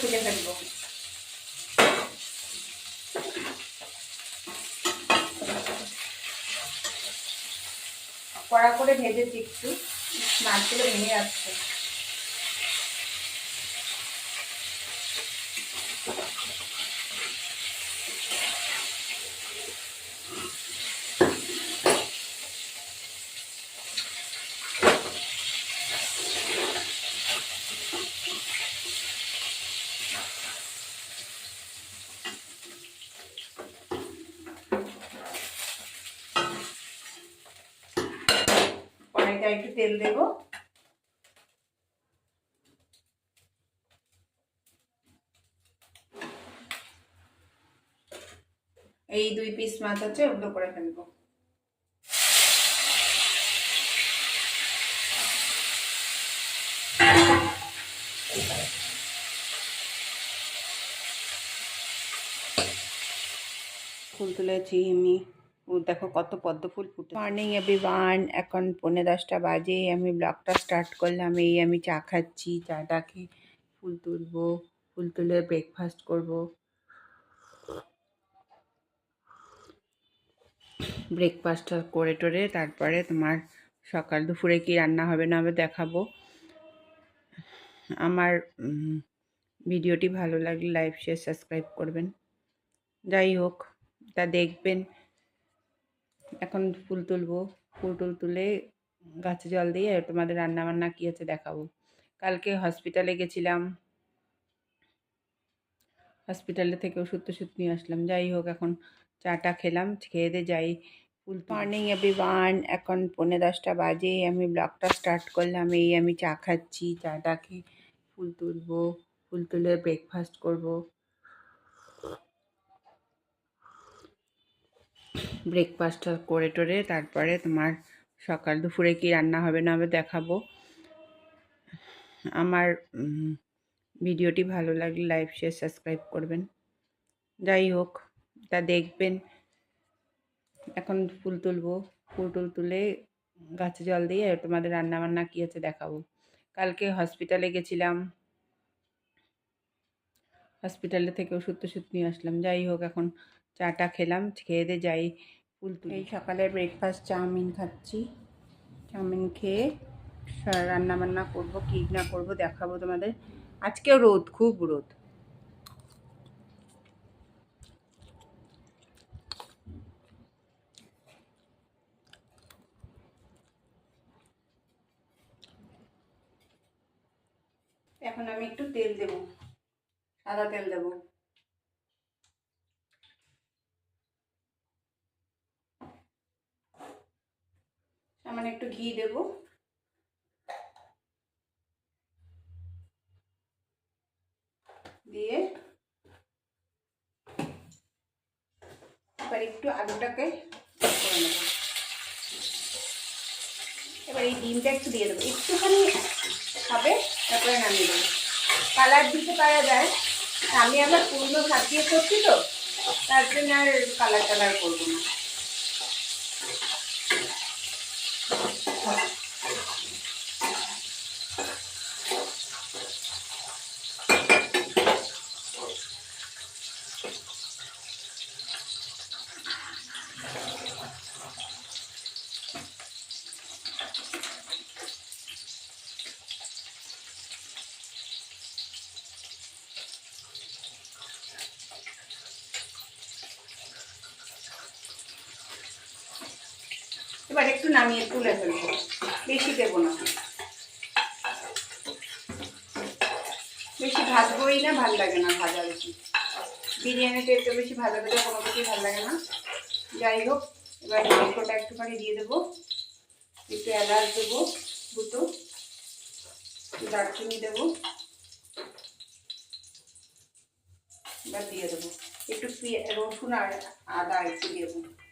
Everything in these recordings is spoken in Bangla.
তুলে ফেলব। কড়া করে ভেজেছি একটু মাছগুলো ভেঙে যাচ্ছে। একটু তেল দেবো। এই দুই পিস মাছ আছে ওগুলো করে ফেলব। ফুল তুলেছি আমি। দেখো কত পদ্ম ফুল ফুটে মর্নিং এভরিওয়ান এখন পৌনে দশটা বাজে, আমি ব্লগটা স্টার্ট করলাম। এই আমি চা খাচ্ছি, চাটা খেয়ে ফুল তুলবো, ফুল তুলে ব্রেকফাস্ট করব। ব্রেকফাস্টটা করে টোরে, তারপরে তোমার সকাল দুপুরে কি রান্না হবে না হবে দেখাবো। আমার ভিডিওটি ভালো লাগলে লাইভ শেয়ার সাবস্ক্রাইব করবেন। যাই হোক, তা দেখবেন। এখন ফুল তুলবো, ফুল টুল তুলে গাছে জল দিয়ে তোমাদের রান্না বান্না কী আছে দেখাবো। কালকে হসপিটালে গেছিলাম। হসপিটালে থেকে ওষুধ টষুধ নিয়ে আসলাম। যাই হোক, এখন চাটা খেলাম, খেয়ে দিয়ে যাই। ফুল মর্নিং এভরিওয়ান এখন পৌনে দশটা বাজে, আমি ব্লগটা স্টার্ট করলাম। এই আমি চা খাচ্ছি, চাটা খেয়ে ফুল তুলবো, ফুল তুলে ব্রেকফাস্ট করব। ব্রেকফাস্টটা করে টোরে, তারপরে তোমার সকাল দুপুরে কি রান্না হবে না হবে দেখাবো। আমার ভিডিওটি ভালো লাগলে লাইভ শেয়ার সাবস্ক্রাইব করবেন। যাই হোক, তা দেখবেন। এখন ফুল তুলবো, ফুল টুল তুলে গাছে জল দিয়ে তোমাদের রান্না বান্না কী আছে দেখাবো। কালকে হসপিটালে গেছিলাম। হসপিটালে থেকে ওষুধ টষুধ নিয়ে আসলাম। যাই হোক, এখন চাটা খেলাম, খেয়ে দিয়ে যাই ফুল এই সকালে ব্রেকফাস্ট চাউমিন খাচ্ছি। চাউমিন খেয়ে রান্না বান্না করব, কী না করব দেখাবো তোমাদের। আজকেও রোদ, খুব রোদ। এখন আমি একটু তেল দেব, সাদা তেল দেব। সামান্য একটু ঘি দেব। দিয়ে এবার একটু আলুটাকে এবার এই ডিমটা একটু দিয়ে দেবো। একটুখানি হবে তারপরে নামিয়ে দেবো। কালার দিতে পারা যায়। আমি আবার পুরনো ভাত দিয়ে করছি তো, তার জন্য আর কালার টালার করব না এবার একটু নামিয়ে তুলে ফেলব। বেশি দেবো না। বেশি ভাজবোই না, ভালো লাগে না ভাজা বেশি। বিরিয়ানিতে একটু বেশি ভাজা ভাজা কোনো কিছুই ভালো লাগে না। যাই হোক, এবার মাংসটা একটুখানি দিয়ে দেবো। একটু এলাচ দেবো, দুটো। দারচিনি দেবো। এবার দিয়ে দেবো। একটু রসুন আর আদা একটু দেবো।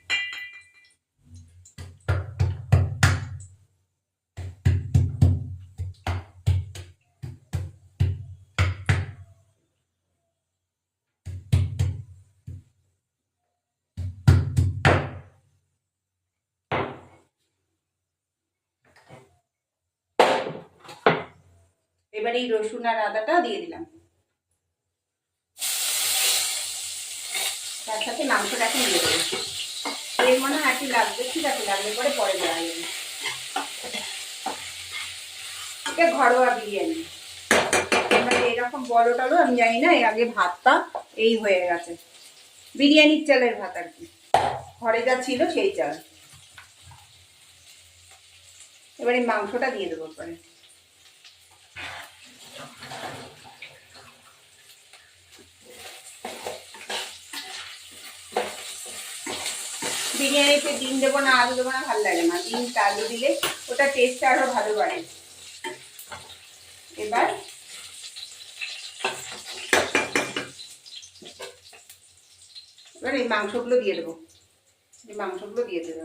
এবার এই রসুন আর আদাটা দিয়ে দিলাম। তার সাথে মাংসটাকে দিয়ে দেবো। এর মনে হয় একটু লাগবে, ঠিক আছে লাগলে পরে পরে দেওয়া যাবে। এটা ঘরোয়া বিরিয়ানি। মানে এরকম বড় টালো আমি জানি না, এর আগে ভাতটা এই হয়ে গেছে। বিরিয়ানির চালের ভাত আর কি। ঘরে যা ছিল সেই চাল। এবারে মাংসটা দিয়ে দেবো পরে। বিরিয়ানিতে ডিম দেবো না, আলু দেবো না, ভালো লাগে না। ডিমটা আলু দিলে ওটা টেস্টটা আরও ভালো বাড়ে। এবার এবার এই মাংসগুলো দিয়ে দেবো। এই মাংসগুলো দিয়ে দেবো।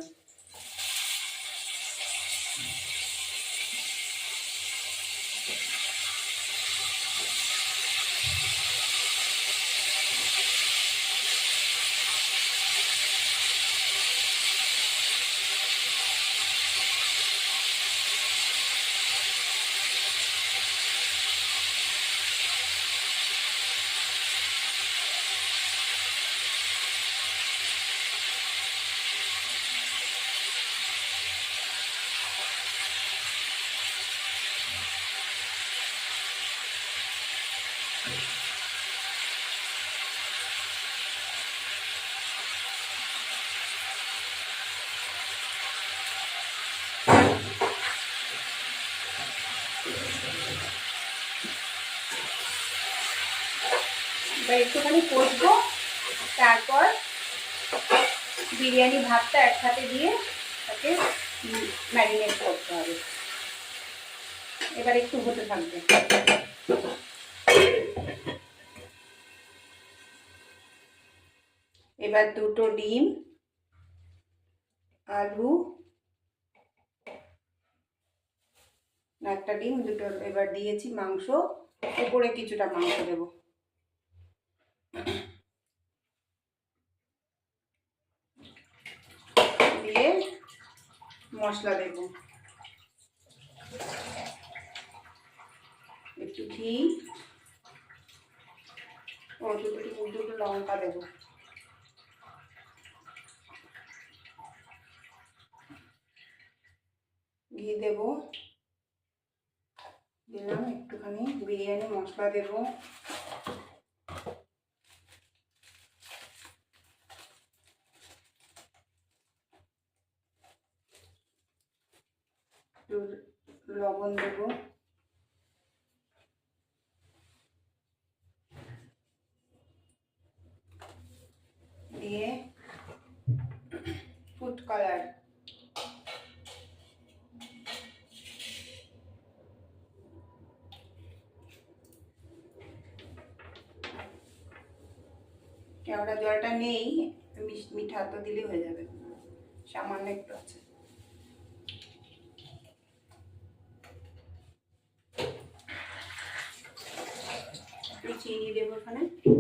একটুখানি কষবো। তারপর বিরিয়ানি ভাতটা একসাথে দিয়ে তাকে ম্যারিনেট করতে হবে। এবার একটু হতে থাকবে। এবার দুটো ডিম, আলু, একটা ডিম, দুটো, এবার দিয়েছি মাংস। উপরে কিছুটা মাংস দেবো দিয়ে মশলা দেব। একটু ঘি, ও দুটো দুটো লঙ্কা দেবো। ঘি দেব। দিলাম, একটুখানি বিরিয়ানি মশলা দেব। একটু লবণ দেব। দিয়ে ফুড কালার কেওড়া জলটা নেই মিঠা তো দিলেই হয়ে যাবে। সামান্য একটু আছে একটু চিনি দেবো ওখানে। একটু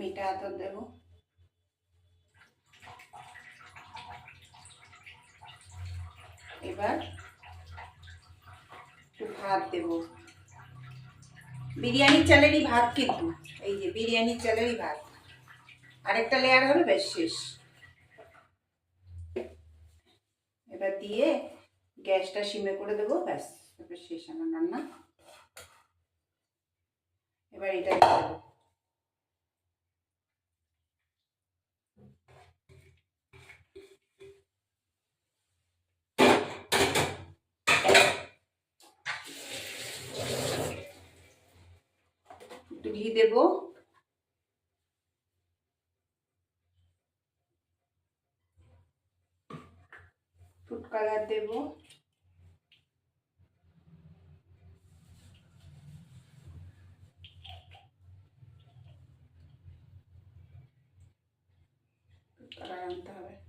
মিঠা আতর দেবো এবার একটু ভাত দেব। বিরিয়ানির চালেরই ভাত কিন্তু, এই যে বিরিয়ানির চালেরই ভাত। আরেকটা লেয়ার হবে বেশ শেষ। এবার দিয়ে গ্যাসটা সিমে করে দেবো, ব্যাস এবার শেষ আমার রান্না। এবার এটা দেবো। একটু ঘি দেবো ফুড কালার দেবো ফুড কালার আনতে হবে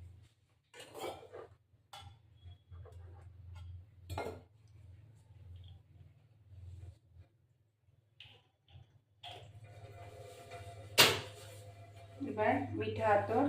এবার মিঠা আতর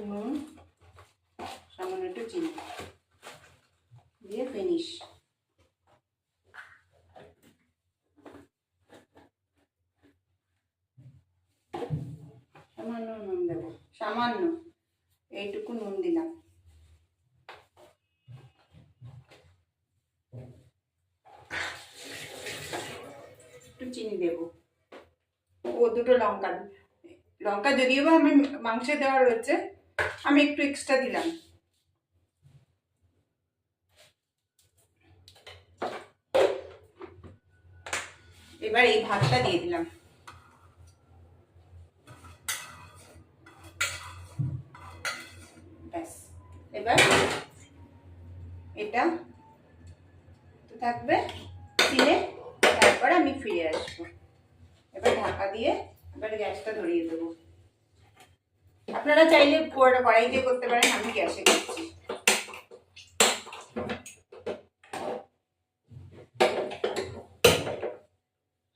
একটু নুন সামান্য একটু চিনি দিয়ে ফিনিশ সামান্য নুন দেবো, সামান্য, এইটুকু নুন দিলাম। একটু চিনি দেবো। ও দুটো লঙ্কা লঙ্কা যদিও বা আমি মাংসে দেওয়া রয়েছে আমি একটু এক্সট্রা দিলাম। এবার এই ভাতটা দিয়ে দিলাম। ব্যাস, এবার এটা থাকবে দিলে তারপর আমি ফিরে আসব। এবার ঢাকা দিয়ে এবার গ্যাসটা ধরিয়ে দেবো। আপনারা চাইলে পুরোটা কড়াই দিয়ে করতে পারেন, আমি গ্যাসে করছি।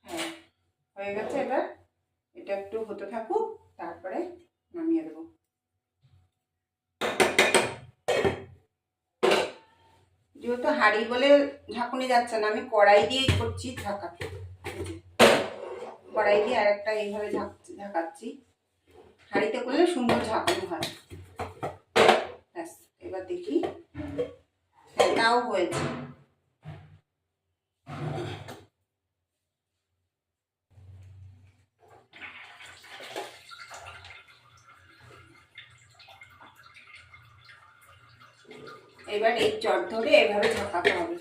হ্যাঁ হয়ে গেছে এবার। এটা একটু হতে থাকুক, তারপরে নামিয়ে দেবো। যেহেতু হাঁড়ি বলে ঝাঁকুনি যাচ্ছে না, আমি কড়াই দিয়েই করছি যে। কড়াই দিয়ে আর একটা এইভাবে ঝাঁকাচ্ছি হাঁড়িতে করলে সুন্দর ঝাঁকানো হয়। ব্যাস, এবার দেখি। হ্যাঁ তাও হয়েছে। এবার এই চট ধরে এভাবে ঝাঁকাতে হবে।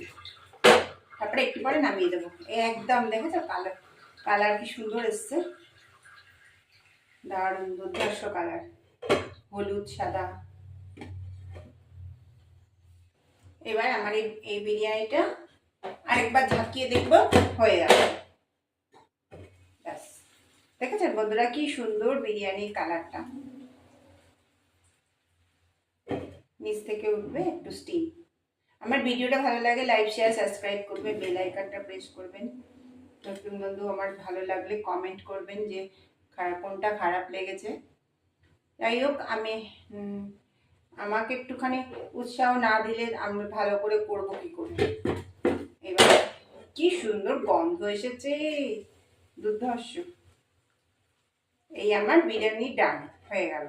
তারপরে একটু পরে নামিয়ে দেবো। একদম, দেখেছ? কালার কালার কি সুন্দর এসছে। দারুণ, দুর্ধর্ষ কালার হলুদ, সাদা। এবার আমার এই বিরিয়ানিটা আরেকবার ঝাঁকিয়ে দেখব হয়ে যাবে ব্যাস। দেখেছেন বন্ধুরা কি সুন্দর বিরিয়ানির কালারটা নিচ থেকে উঠবে একটু স্টিম আমার ভিডিওটা ভালো লাগে লাইক শেয়ার সাবস্ক্রাইব করবে বেল আইকনটা প্রেস করবেন। নতুন বন্ধু আমার ভালো লাগলে কমেন্ট করবেন যে খারাপ কোনটা খারাপ লেগেছে। যাই হোক, আমি আমাকে একটুখানি উৎসাহ না দিলে আমি ভালো করে করব কি করে? এবার কি সুন্দর গন্ধ এসেছে, দুর্ধর্ষ। এই আমার বিরিয়ানি ডান হয়ে গেল।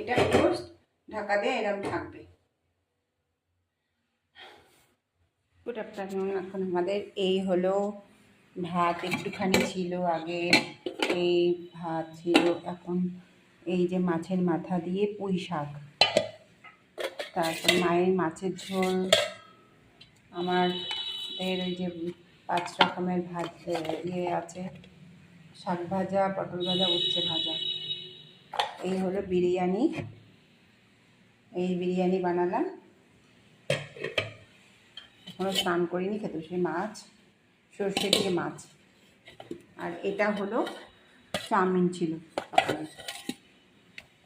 এটা পুরো ঢাকা দিয়ে এরকম থাকবে। গুড আফটারনুন এখন আমাদের এই হলো ভাত একটুখানি ছিল, আগে এই ভাত ছিল, এখন এই যে মাছের মাথা দিয়ে পুঁই শাক। তারপর মায়ের মাছের ঝোল, আমাদের ওই যে পাঁচ রকমের ভাত ইয়ে আছে, শাক ভাজা, পটল ভাজা, উচ্ছে ভাজা। এই হলো বিরিয়ানি। এই বিরিয়ানি বানালাম। এখনও স্নান করিনি, খেতে সেই মাছ সর্ষে দিয়ে মাছ। আর এটা হলো চাউমিন ছিল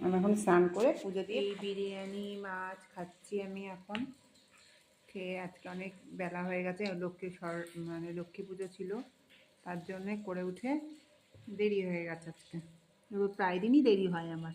আমি এখন স্নান করে পুজো দিয়ে বিরিয়ানি মাছ খাচ্ছি আমি এখন। খেয়ে আজকে অনেক বেলা হয়ে গেছে, লক্ষ্মী সর মানে লক্ষ্মী পুজো ছিল। তার জন্যে করে উঠে দেরি হয়ে গেছে আজকে। প্রায় দিনই দেরি হয় আমার।